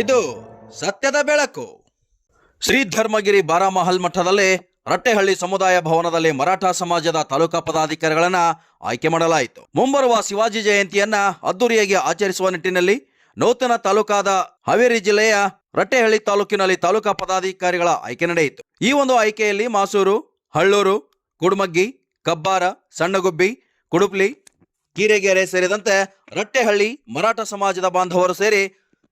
ಇದು ಸತ್ಯದ ಬೆಳಕು. ಶ್ರೀ ಧರ್ಮಗಿರಿ ಬಾರಾಮಹಲ್ ಮಠದಲ್ಲಿ ರಟ್ಟೆಹಳ್ಳಿ ಸಮುದಾಯ ಭವನದಲ್ಲಿ ಮರಾಠ ಸಮಾಜದ ತಾಲೂಕಾ ಪದಾಧಿಕಾರಿಗಳನ್ನ ಆಯ್ಕೆ ಮಾಡಲಾಯಿತು. ಮುಂಬರುವ ಶಿವಾಜಿ ಜಯಂತಿಯನ್ನ ಅದ್ದೂರಿಯಾಗಿ ಆಚರಿಸುವ ನಿಟ್ಟಿನಲ್ಲಿ ನೂತನ ತಾಲೂಕಾದ ಹಾವೇರಿ ಜಿಲ್ಲೆಯ ರಟ್ಟೆಹಳ್ಳಿ ತಾಲೂಕಿನಲ್ಲಿ ತಾಲೂಕಾ ಪದಾಧಿಕಾರಿಗಳ ಆಯ್ಕೆ ನಡೆಯಿತು. ಈ ಒಂದು ಆಯ್ಕೆಯಲ್ಲಿ ಮಾಸೂರು, ಹಳ್ಳೂರು, ಕುಡ್ಮಗ್ಗಿ, ಕಬ್ಬಾರ, ಸಣ್ಣಗುಬ್ಬಿ, ಕುಡುಪ್ಲಿ, ಕೀರೆಗೆರೆ ಸೇರಿದಂತೆ ರಟ್ಟೆಹಳ್ಳಿ ಮರಾಠ ಸಮಾಜದ ಬಾಂಧವರು ಸೇರಿ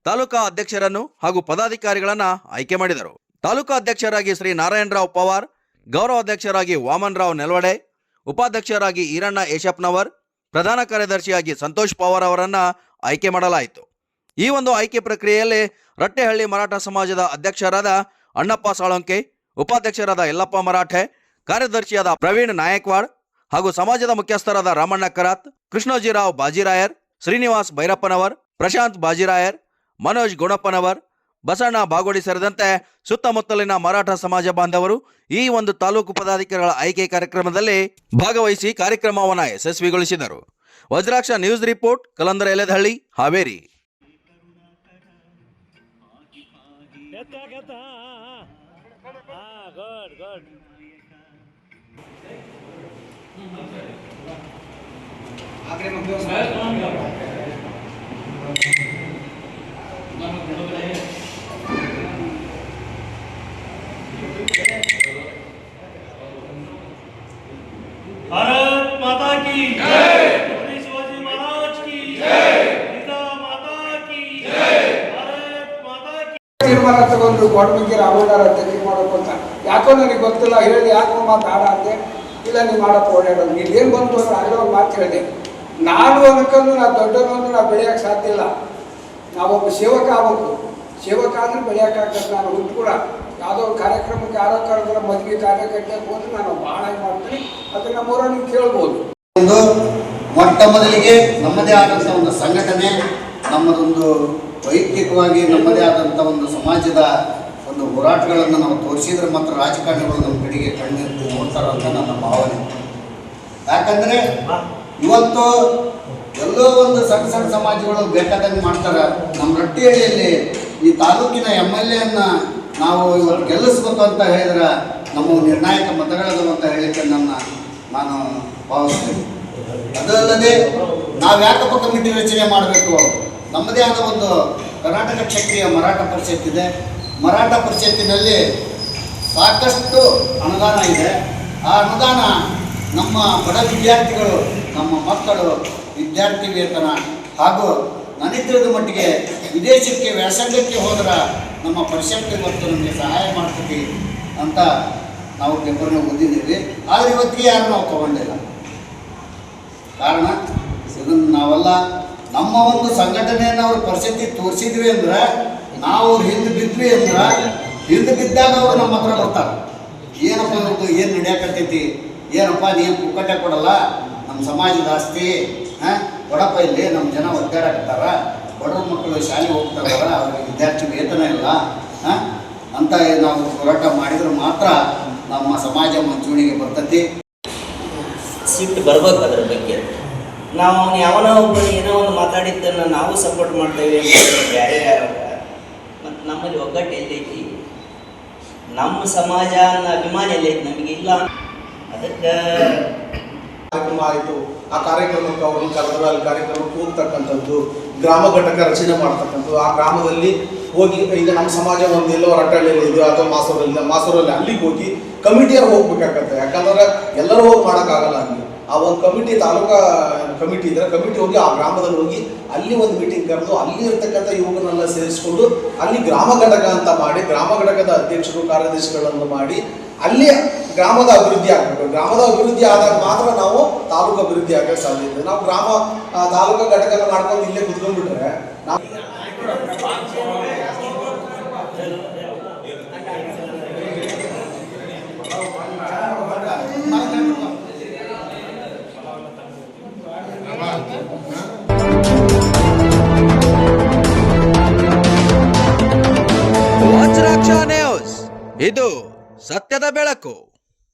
ತಾಲೂಕಾ ಅಧ್ಯಕ್ಷರನ್ನು ಹಾಗೂ ಪದಾಧಿಕಾರಿಗಳನ್ನ ಆಯ್ಕೆ ಮಾಡಿದರು. ತಾಲೂಕಾ ಅಧ್ಯಕ್ಷರಾಗಿ ಶ್ರೀ ನಾರಾಯಣರಾವ್ ಪವಾರ್, ಗೌರವ ಅಧ್ಯಕ್ಷರಾಗಿ ವಾಮನ್ ರಾವ್ ನೆಲವಡೆ, ಉಪಾಧ್ಯಕ್ಷರಾಗಿ ಈರಣ್ಣ ಯಶಪ್ನವರ್ ಪ್ರಧಾನ ಕಾರ್ಯದರ್ಶಿಯಾಗಿ ಸಂತೋಷ್ ಪವಾರ್ ಅವರನ್ನ ಆಯ್ಕೆ ಮಾಡಲಾಯಿತು. ಈ ಒಂದು ಆಯ್ಕೆ ಪ್ರಕ್ರಿಯೆಯಲ್ಲಿ ರಟ್ಟೆಹಳ್ಳಿ ಮರಾಠ ಸಮಾಜದ ಅಧ್ಯಕ್ಷರಾದ ಅಣ್ಣಪ್ಪ ಸಾಳಂಕೆ, ಉಪಾಧ್ಯಕ್ಷರಾದ ಯಲ್ಲಪ್ಪ ಮರಾಠೆ, ಕಾರ್ಯದರ್ಶಿಯಾದ ಪ್ರವೀಣ್ ನಾಯಕ್ವಾಡ್ ಹಾಗೂ ಸಮಾಜದ ಮುಖ್ಯಸ್ಥರಾದ ರಾಮಣ್ಣ ಕರಾತ್, ಕೃಷ್ಣೋಜಿರಾವ್ ಬಾಜಿರಾಯರ್, ಶ್ರೀನಿವಾಸ್ ಭೈರಪ್ಪನವರ್, ಪ್ರಶಾಂತ್ ಬಾಜಿರಾಯರ್ ಮನೋಜ್ ಗುಣಪ್ಪನವರ್, ಬಸಣ್ಣ ಬಾಗೋಡಿ ಸೇರಿದಂತೆ ಸುತ್ತಮುತ್ತಲಿನ ಮರಾಠ ಸಮಾಜ ಬಾಂಧವರು ಈ ಒಂದು ತಾಲೂಕು ಪದಾಧಿಕಾರಿಗಳ ಆಯ್ಕೆ ಕಾರ್ಯಕ್ರಮದಲ್ಲಿ ಭಾಗವಹಿಸಿ ಕಾರ್ಯಕ್ರಮವನ್ನು ಯಶಸ್ವಿಗೊಳಿಸಿದರು. Vajraksha news report, Kalandara Eledahalli, Haveri. ತೀರ್ಮಾನ ತಗೊಂಡು ಕೊಡ್ಬೇಕಿರ ಅವಧಾರ ತೆಗಿ ಮಾಡೋಕೆ ಅಂತ ಯಾಕೋ ನನಗೆ ಗೊತ್ತಿಲ್ಲ ಹೇಳಿ ಯಾಕೋ ಮಾತಾಡ ಅಂದೆ ಇಲ್ಲ ನೀವು ಮಾಡಕ್ಕೆ ಓಡಾಡೋದು. ನೀವು ಏನು ಬಂತು ಅಂತ ಅಲ್ಲೋ ಒಂದು ಮಾತು ಹೇಳಿದೆ ನಾನು ಅನ್ಕೊಂಡು ನಾ ದೊಡ್ಡವನು ನಾ ಬೆಳೆಯಕ್ಕೆ ಸಾಧ್ಯ ಇಲ್ಲ. ನಾವೊಬ್ಬ ಸೇವಕ ಆಗಬೇಕು. ಸೇವಕ ಅಂದ್ರೆ ಬೆಳೆಯೋಕ್ಕಾಗ್ತದೆ ನಾನು ಹುಟ್ಟು ಕೂಡ ಯಾವುದೋ ಕಾರ್ಯಕ್ರಮಕ್ಕೆ ಯಾರೋ ಕರೆದ್ರೆ ಮದುವೆ ಕಾರ್ಯಕರ್ತಕ್ಕೆ ಹೋದ್ರೆ ನಾನು ಭಾಳ ಇದು ಮಾಡ್ತೀನಿ. ಅದನ್ನು ನಮ್ಮೂರ ನೀವು ಕೇಳ್ಬೋದು. ಒಂದು ಮೊಟ್ಟ ಮೊದಲಿಗೆ ನಮ್ಮದೇ ಆದಂಥ ಒಂದು ಸಂಘಟನೆ, ನಮ್ಮದೊಂದು ವೈಯಕ್ತಿಕವಾಗಿ ನಮ್ಮದೇ ಆದಂಥ ಒಂದು ಸಮಾಜದ ಒಂದು ಹೋರಾಟಗಳನ್ನು ನಾವು ತೋರಿಸಿದ್ರೆ ಮಾತ್ರ ರಾಜಕಾರಣಿಗಳು ನಮ್ಮ ಕಡೆಗೆ ಕಣ್ಣೆತ್ತಿ ನೋಡ್ತಾರೆ ಅಂತ ನನ್ನ ಭಾವನೆ. ಯಾಕಂದರೆ ಇವತ್ತು ಎಲ್ಲೋ ಒಂದು ಸಣ್ಣ ಸಣ್ಣ ಸಮಾಜಗಳು ಬೇಕಾದಂಗೆ ಮಾಡ್ತಾರೆ. ನಮ್ಮ ರಟ್ಟಿಹಳ್ಳಿಯಲ್ಲಿ ಈ ತಾಲೂಕಿನ ಎಂ ಎಲ್ ಎನ್ನ ನಾವು ಇವತ್ತು ಗೆಲ್ಲಿಸ್ಬೇಕು ಅಂತ ಹೇಳಿದ್ರೆ ನಮ್ಮ ನಿರ್ಣಾಯಕ ಮತಗಳದು ಅಂತ ಹೇಳಿಕ್ಕೆ ನನ್ನ ನಾನು ಭಾವಿಸ್ತೇನೆ. ಅದಲ್ಲದೆ ನಾವು ಯಾಕಪ್ಪ ಕಮಿಟಿ ರಚನೆ ಮಾಡಬೇಕು? ನಮ್ಮದೇ ಆದ ಒಂದು ಕರ್ನಾಟಕ ಕ್ಷತ್ರಿಯ ಮರಾಠ ಪರಿಷತ್ ಇದೆ. ಮರಾಠ ಪರಿಷತ್ತಿನಲ್ಲಿ ಸಾಕಷ್ಟು ಅನುದಾನ ಇದೆ. ಆ ಅನುದಾನ ನಮ್ಮ ಬಡ ವಿದ್ಯಾರ್ಥಿಗಳು, ನಮ್ಮ ಮಕ್ಕಳು ವಿದ್ಯಾರ್ಥಿ ವೇತನ ಹಾಗೂ ನನಗೆ ಮಟ್ಟಿಗೆ ವಿದೇಶಕ್ಕೆ ವ್ಯಾಸಂಗಕ್ಕೆ ಹೋದ್ರೆ ನಮ್ಮ ಪರಿಷತ್ತು ಇವತ್ತು ನಮಗೆ ಸಹಾಯ ಮಾಡ್ತೀವಿ ಅಂತ ನಾವು ಪೇಪರ್ನ ಓದಿದ್ದೀವಿ. ಆದರೆ ಇವತ್ತಿಗೆ ಯಾರು ನಾವು ತಗೊಂಡಿಲ್ಲ. ಕಾರಣ, ಇದನ್ನು ನಾವೆಲ್ಲ, ನಮ್ಮ ಒಂದು ಸಂಘಟನೆಯನ್ನು ಅವ್ರ ಪರಿಸ್ಥಿತಿ ತೋರಿಸಿದ್ವಿ ಅಂದ್ರೆ, ನಾವು ಅವ್ರು ಹಿಂದೆ ಬಿದ್ವಿ ಅಂದ್ರೆ, ಹಿಂದೆ ಬಿದ್ದಾಗ ಅವರು ನಮ್ಮ ಹತ್ರ ಬರ್ತಾರೆ. ಏನಪ್ಪ ಇವತ್ತು, ಏನು ನಡೆಯಕತ್ತೈತಿ? ಏನಪ್ಪ ನೀನು ಪುಕ್ಕಟ್ಟೆ ಕೊಡಲ್ಲ? ನಮ್ಮ ಸಮಾಜದ ಆಸ್ತಿ, ಹಾಂ? ಕೊಡಪ್ಪ ಇಲ್ಲಿ ನಮ್ಮ ಜನ ಒದ್ದಾಡಕ್ತಾರ ಬಡವ್ರ ಮಕ್ಕಳು ಶಾಲೆಗೆ ಹೋಗ್ತಾರಲ್ಲ ಅವ್ರಿಗೆ ವಿದ್ಯಾರ್ಥಿ ವೇತನ ಇಲ್ಲ, ಹಾಂ? ಅಂತ ನಾವು ಹೋರಾಟ ಮಾಡಿದ್ರೆ ಮಾತ್ರ ನಮ್ಮ ಸಮಾಜ ಮುಂಚೂಣಿಗೆ ಬರ್ತತಿ. ಸಿಟ್ಟು ಬರ್ಬೇಕು ಅದ್ರ ಬಗ್ಗೆ. ನಾವು ಅವ್ನು ಯಾವನೋ ಒಬ್ಬ ಏನೋ ಒಂದು ಮಾತಾಡಿದ್ದನ್ನು ನಾವು ಸಪೋರ್ಟ್ ಮಾಡ್ತೇವೆ ಅಂತ ಬೇರೆ ಯಾರು ಮತ್ತು ನಮ್ಮಲ್ಲಿ ಒಗ್ಗಟ್ಟು ಎಲ್ಲೈತಿ? ನಮ್ಮ ಸಮಾಜ ಅನ್ನೋ ಅಭಿಮಾನ ಎಲ್ಲೈತಿ ನಮಗೆ? ಇಲ್ಲ. ಅದಕ್ಕೆ ಕಾರ್ಯಕ್ರಮ ಆಯಿತು. ಆ ಕಾರ್ಯಕ್ರಮಕ್ಕೆ ಅವ್ರನ್ನ ಕರೆದ್ರೆ ಅಲ್ಲಿ ಕಾರ್ಯಕ್ರಮಕ್ಕೆ ಹೋಗ್ತಕ್ಕಂಥದ್ದು ಗ್ರಾಮ ಘಟಕ ರಚನೆ ಮಾಡ್ತಕ್ಕಂಥದ್ದು ಆ ಗ್ರಾಮದಲ್ಲಿ ಹೋಗಿ, ಈಗ ನಮ್ಮ ಸಮಾಜ ಒಂದು ಎಲ್ಲೋ ರಟ್ಟಳ್ಳಿಯಲ್ಲಿ ಇದೆಯೋ ಅಥವಾ ಮಾಸೂರಲ್ಲಿ ಮಾಸೂರಲ್ಲಿ ಅಲ್ಲಿಗೆ ಹೋಗಿ ಕಮಿಟಿಯವ್ರು ಹೋಗ್ಬೇಕಾಗತ್ತೆ. ಯಾಕಂದ್ರೆ ಎಲ್ಲರೂ ಹೋಗಿ ಮಾಡೋಕ್ಕಾಗಲ್ಲ ಅಲ್ಲಿ. ಆ ಒಂದು ಕಮಿಟಿ ತಾಲೂಕಾ ಕಮಿಟಿ ಇದ್ರೆ ಕಮಿಟಿ ಹೋಗಿ ಆ ಗ್ರಾಮದಲ್ಲಿ ಹೋಗಿ ಅಲ್ಲಿ ಒಂದು ಮೀಟಿಂಗ್ ಕರೆದು ಅಲ್ಲಿ ಇರ್ತಕ್ಕಂಥ ಯುವಕರನ್ನೆಲ್ಲ ಸೇರಿಸ್ಕೊಂಡು ಅಲ್ಲಿ ಗ್ರಾಮ ಘಟಕ ಅಂತ ಮಾಡಿ, ಗ್ರಾಮ ಘಟಕದ ಅಧ್ಯಕ್ಷರು, ಕಾರ್ಯದರ್ಶಿಗಳನ್ನು ಮಾಡಿ ಅಲ್ಲಿ ಗ್ರಾಮದ ಅಭಿವೃದ್ಧಿ ಆಗಬೇಕು. ಗ್ರಾಮದ ಅಭಿವೃದ್ಧಿ ಆದಾಗ ಮಾತ್ರ ನಾವು ತಾಲೂಕು ಅಭಿವೃದ್ಧಿ ಆಗಕ್ಕೆ ಸಾಧ್ಯ ಇದೆ ನಾವು ಗ್ರಾಮ ತಾಲೂಕಾ ಘಟಕನ ಮಾಡ್ಕೊಂಡು ಇಲ್ಲೇ ಕುತ್ಕೊಂಡ್ಬಿಟ್ರೆ ನಾವು ನ್ಯೂಸ್. ಇದು ಸತ್ಯದ ಬೆಳಕು.